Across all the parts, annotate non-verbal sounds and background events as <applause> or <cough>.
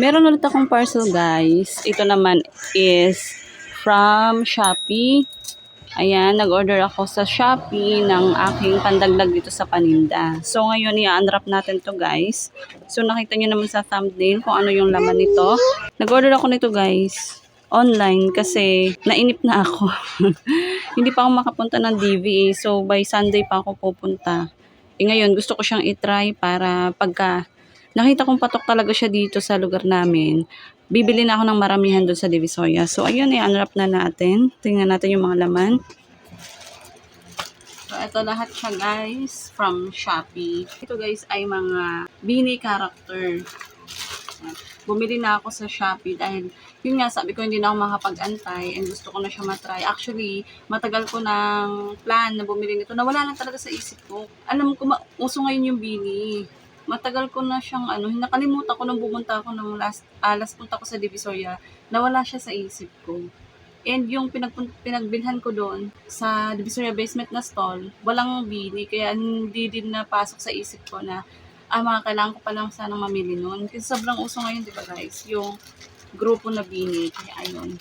Meron ulit akong parcel guys. Ito naman is from Shopee. Ayan, nag-order ako sa Shopee ng aking pandagdag dito sa paninda. So ngayon, i-unwrap natin to guys. So nakita nyo naman sa thumbnail kung ano yung laman nito. Nag-order ako nito guys online kasi nainip na ako. <laughs> Hindi pa ako makapunta ng DVA. So by Sunday pa ako pupunta. Eh ngayon, gusto ko siyang itry para pagka nakita kong patok talaga siya dito sa lugar namin, bibili na ako ng maramihan doon sa Divisoria. So, ayun, i-unwrap na natin. Tingnan natin yung mga laman. So, ito lahat siya, guys, from Shopee. Ito, guys, ay mga Beanie character. Bumili na ako sa Shopee dahil, yun nga, sabi ko, hindi na ako makapag-antay and gusto ko na siya matry. Actually, matagal ko ng plan na bumili nito. Nawala lang talaga sa isip ko. Alam ko, uso ngayon yung Beanie matagal ko na siyang ano, nakalimutan ko nung pumunta ako ng last, ah, last punta ko sa Divisoria, nawala siya sa isip ko. And yung pinagpun- pinagbilhan ko doon sa Divisoria basement na stall, walang bini, kaya hindi din napasok sa isip ko na ah, mga kailangan ko pa lang sanang mamili noon. Kasi sobrang uso ngayon, di ba guys, yung grupo na bini. Kaya ayun.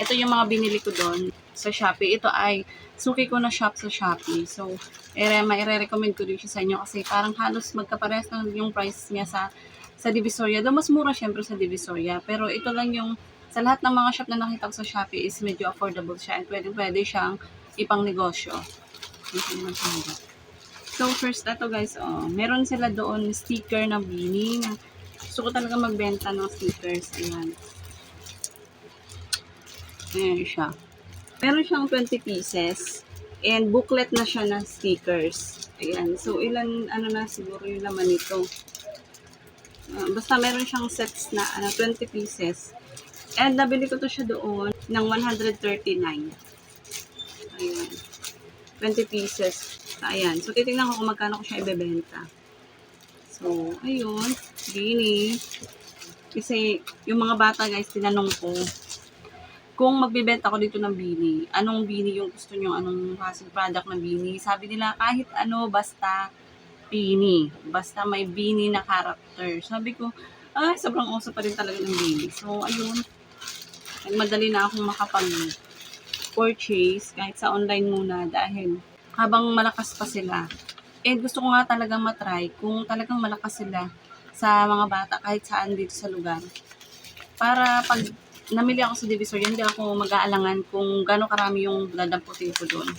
Ito yung mga binili ko doon sa Shopee. Ito ay suki ko na shop sa Shopee. So, ere, maire-recommend ko din siya sa inyo kasi parang halos magkaparehas lang yung price niya sa sa Divisoria. Though mas mura syempre sa Divisoria. Pero ito lang yung sa lahat ng mga shop na nakita ko sa Shopee is medyo affordable siya and pwede pwede siyang ipang negosyo. So, first ito guys, oh, meron sila doon sticker na. Na, gusto ko talaga magbenta ng stickers. Ayan. Ayan siya. Meron siyang 20 pieces. And booklet na siya na stickers. Ayan. So, ilan, ano na siguro yung laman nito. Ah, basta meron siyang sets na ano, 20 pieces. And nabili ko to siya doon ng 139. Ayan. 20 pieces. Ayan. So, titingnan ko kung magkano ko siya ibebenta. So, ayun. Bini. Kasi, yung mga bata guys, tinanong ko, kung magbibenta ako dito ng bini, anong bini yung gusto nyo, anong klaseng product ng bini. Sabi nila, kahit ano, basta bini. Basta may bini na character. Sabi ko, ay, sobrang uso pa rin talaga ng bini. So, ayun. Nagmadali na akong makapag-purchase kahit sa online muna dahil habang malakas pa sila. Eh, gusto ko nga talagang matry kung talagang malakas sila sa mga bata kahit saan dito sa lugar. Para pag namili ako sa Divisoria, hindi ako mag-aalangan kung gaano karami yung dadamputin ko doon.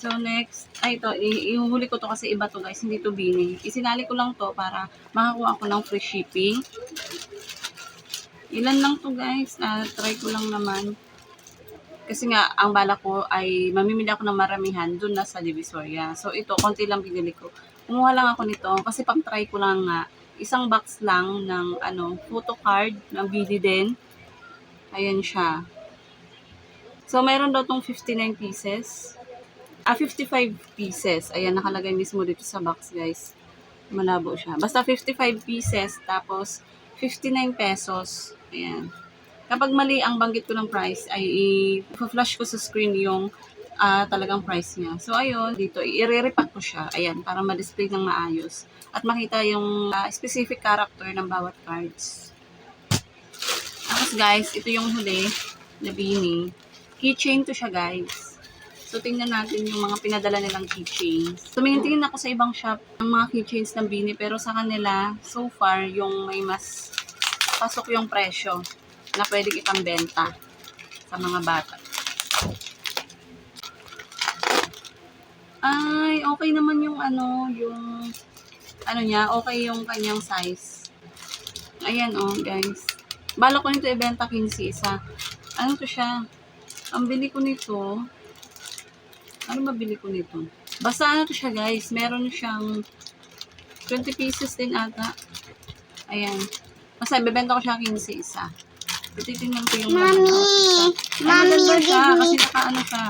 So next, ay ito, i- ihuhuli ko to kasi iba to guys, hindi to bini. Isinali ko lang to para makakuha ako ng free shipping. Ilan lang to guys, ah, try ko lang naman. Kasi nga, ang bala ko ay mamimili ako ng maramihan doon na sa Divisoria. So ito, konti lang binili ko. Kumuha lang ako nito kasi pang try ko lang nga. Isang box lang ng ano, photo card ng bili din. Ayan siya. So, mayroon daw tong 59 pieces. Ah, 55 pieces. Ayan, nakalagay mismo dito sa box, guys. Malabo siya. Basta 55 pieces, tapos 59 pesos. Ayan. Kapag mali ang banggit ko ng price, ay i-flash ko sa screen yung ah, talagang price niya. So, ayun, dito, i-re-repack ko siya. Ayan, para ma-display ng maayos. At makita yung ah, specific character ng bawat cards. Tapos guys, ito yung huli na bini. Keychain to siya guys. So tingnan natin yung mga pinadala nilang keychains. Tumingin-tingin ako sa ibang shop ng mga keychains ng bini pero sa kanila, so far, yung may mas pasok yung presyo na pwedeng ipambenta sa mga bata. Ay, okay naman yung ano, yung ano niya, okay yung kanyang size. Ayan oh, guys. Bala ko nito ibenta 15 isa. Ano to siya? Ang bili ko nito, ano mabili ko nito? Basta ano to siya guys, meron siyang 20 pieces din ata. Ayan. Basta ibebenta ko siya 15 isa. Titingnan ko yung Mami! Ay, Mami, maganda siya kasi naka-ano siya.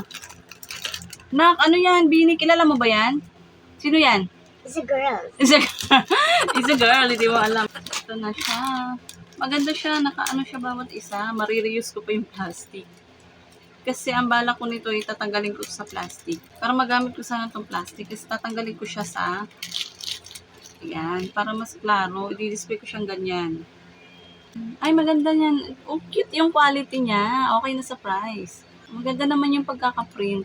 Nak, ano yan? Bini, kilala mo ba yan? Sino yan? It's a girl. Is a, <laughs> is a girl, hindi mo alam. Ito na siya. Maganda siya, nakaano siya bawat isa. Marireuse ko pa yung plastic. Kasi ang bala ko nito, itatanggalin ko sa plastic. Para magamit ko sana itong plastic. Kasi tatanggalin ko siya sa... Ayan, para mas klaro. I-display ko siyang ganyan. Ay, maganda yan. Oh, cute yung quality niya. Okay na sa price. Maganda naman yung pagkaka-print.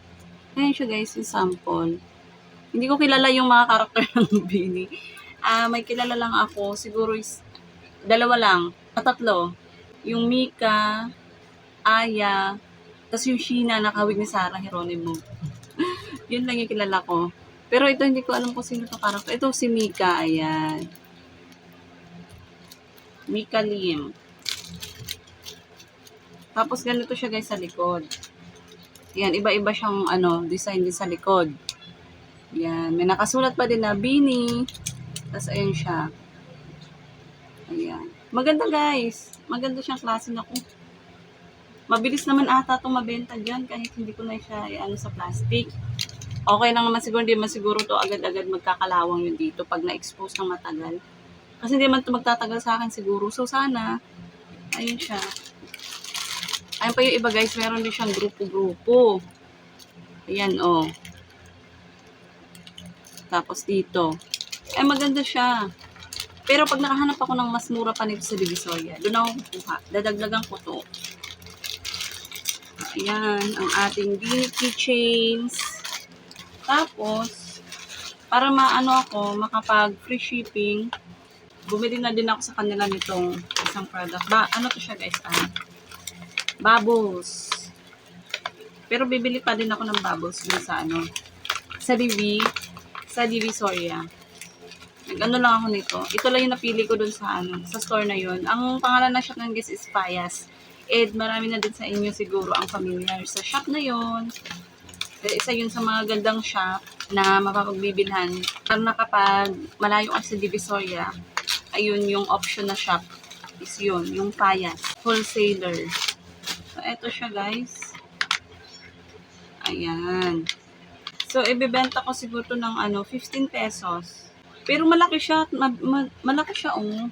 Ayan siya guys, yung sample. Hindi ko kilala yung mga karakter <laughs> ng Bini. Ah, may kilala lang ako. Siguro is dalawa lang. O tatlo. Yung Mika, Aya, tapos yung Sheena na kawig ni Sarah Geronimo. <laughs> Yun lang yung kilala ko. Pero ito hindi ko alam kung sino to karakter. Ito si Mika, ayan. Mika Lim. Tapos ganito siya guys sa likod. Yan, iba-iba siyang ano, design din sa likod. Yan, may nakasulat pa din na Bini. Tapos ayun siya. Maganda guys. Maganda siyang klase na kung Mabilis naman ata itong mabenta dyan kahit hindi ko na siya ano sa plastic. Okay lang naman siguro, hindi man siguro to agad-agad magkakalawang yun dito pag na-expose ng matagal. Kasi hindi man to magtatagal sa akin siguro. So sana, ayun siya. Ayun pa yung iba guys, meron din siyang grupo-grupo. Ayan oh. Tapos dito. Ay maganda siya. Pero pag nakahanap ako ng mas mura pa nito sa Divisoria, doon ako kukuha. Dadagdagan ko to. Ayan, ang ating Beanie keychains. Tapos, para maano ako, makapag free shipping, bumili na din ako sa kanila nitong isang product. Ba, ano to siya guys? Ah, bubbles. Pero bibili pa din ako ng bubbles dun sa ano, sa DV, sa Divisoria. Nag-ano lang ako nito. Ito lang yung napili ko dun sa ano, sa store na yun. Ang pangalan na shop ng guys is Payas. And marami na din sa inyo siguro ang familiar sa shop na yon. Pero isa yun sa mga gandang shop na mapapagbibilhan. Lalo na kapag malayo ka sa Divisoria, ayun yung option na shop is yun, yung Payas, wholesaler. So, eto siya guys. Ayan. So, ibebenta ko siguro ng ano, 15 pesos. Pero malaki siya, ma- ma- malaki siya oh.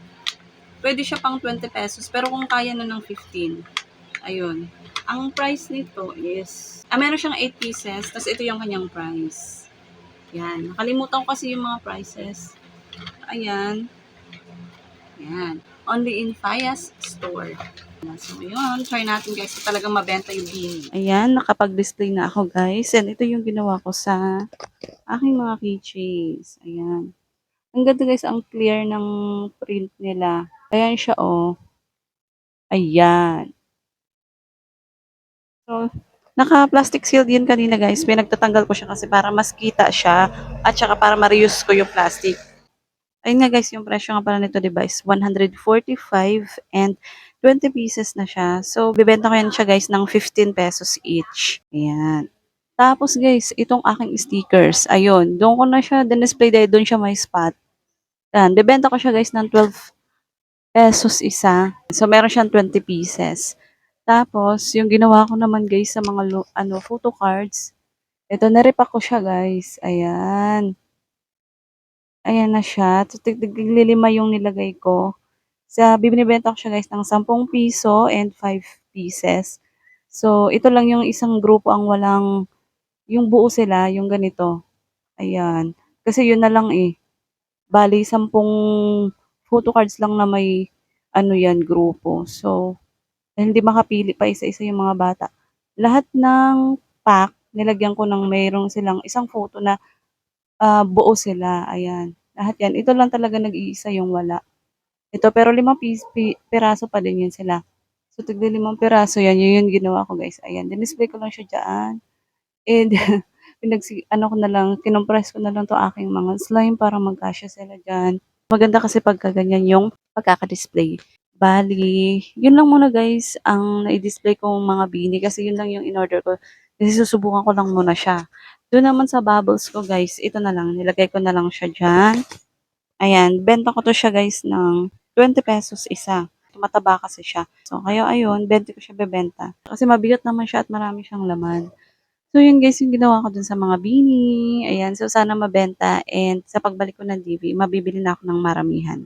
Pwede siya pang 20 pesos, pero kung kaya na ng 15. Ayun. Ang price nito is, ah, meron siyang 8 pieces, tapos ito yung kanyang price. Yan. Nakalimutan ko kasi yung mga prices. Ayan. Yan. Only in Fayas store. So, yun. Try natin guys. So, talagang mabenta yung beanie. Ayan. Nakapag-display na ako guys. And ito yung ginawa ko sa aking mga keychains. Ayan. Ang ganda guys. Ang clear ng print nila. Ayan siya oh. Ayan. So, naka-plastic shield yun kanina guys. Pinagtatanggal ko siya kasi para mas kita siya at saka para ma-reuse ko yung plastic. Ayun nga guys, yung presyo nga pala nito device, 145 and 20 pieces na siya. So, bibenta ko yan siya guys ng 15 pesos each. Ayan. Tapos guys, itong aking stickers, ayun, doon ko na siya din-display dahil doon siya may spot. Ayan, bibenta ko siya guys ng 12 pesos isa. So, meron siyang 20 pieces. Tapos, yung ginawa ko naman guys sa mga ano, photo cards, ito, naripa ko siya guys. Ayan. Ayan na siya. So, tig- tiglilima yung nilagay ko. Sa, bibinibenta ko siya guys ng 10 piso and 5 pieces. So, ito lang yung isang grupo ang walang, yung buo sila, yung ganito. Ayan. Kasi yun na lang eh. Bali, 10 photo cards lang na may, ano yan, grupo. So, hindi makapili pa isa-isa yung mga bata. Lahat ng pack, nilagyan ko ng mayroong silang isang photo na ah, buo sila. Ayan. Lahat yan. Ito lang talaga nag-iisa yung wala. Ito, pero limang pis, pi, piraso pa din yun sila. So, tigli limang piraso yan. Yun yung ginawa ko, guys. Ayan. Dinisplay ko lang siya dyan. And, <laughs> pinagsi, ano ko na lang, kinompress ko na lang to aking mga slime para magkasya sila dyan. Maganda kasi pagka ganyan yung pagkaka-display. Bali, yun lang muna guys, ang na-display kong mga bini kasi yun lang yung in-order ko. Kasi susubukan ko lang muna siya. Doon naman sa bubbles ko guys, ito na lang, nilagay ko na lang siya dyan. Ayan, benta ko to siya guys ng 20 pesos isa. Mataba kasi siya. So, kaya ayun, 20 ko siya bebenta. Kasi mabigat naman siya at marami siyang laman. So, yun guys, yung ginawa ko dun sa mga bini. Ayan, so sana mabenta. And sa pagbalik ko ng DV, mabibili na ako ng maramihan.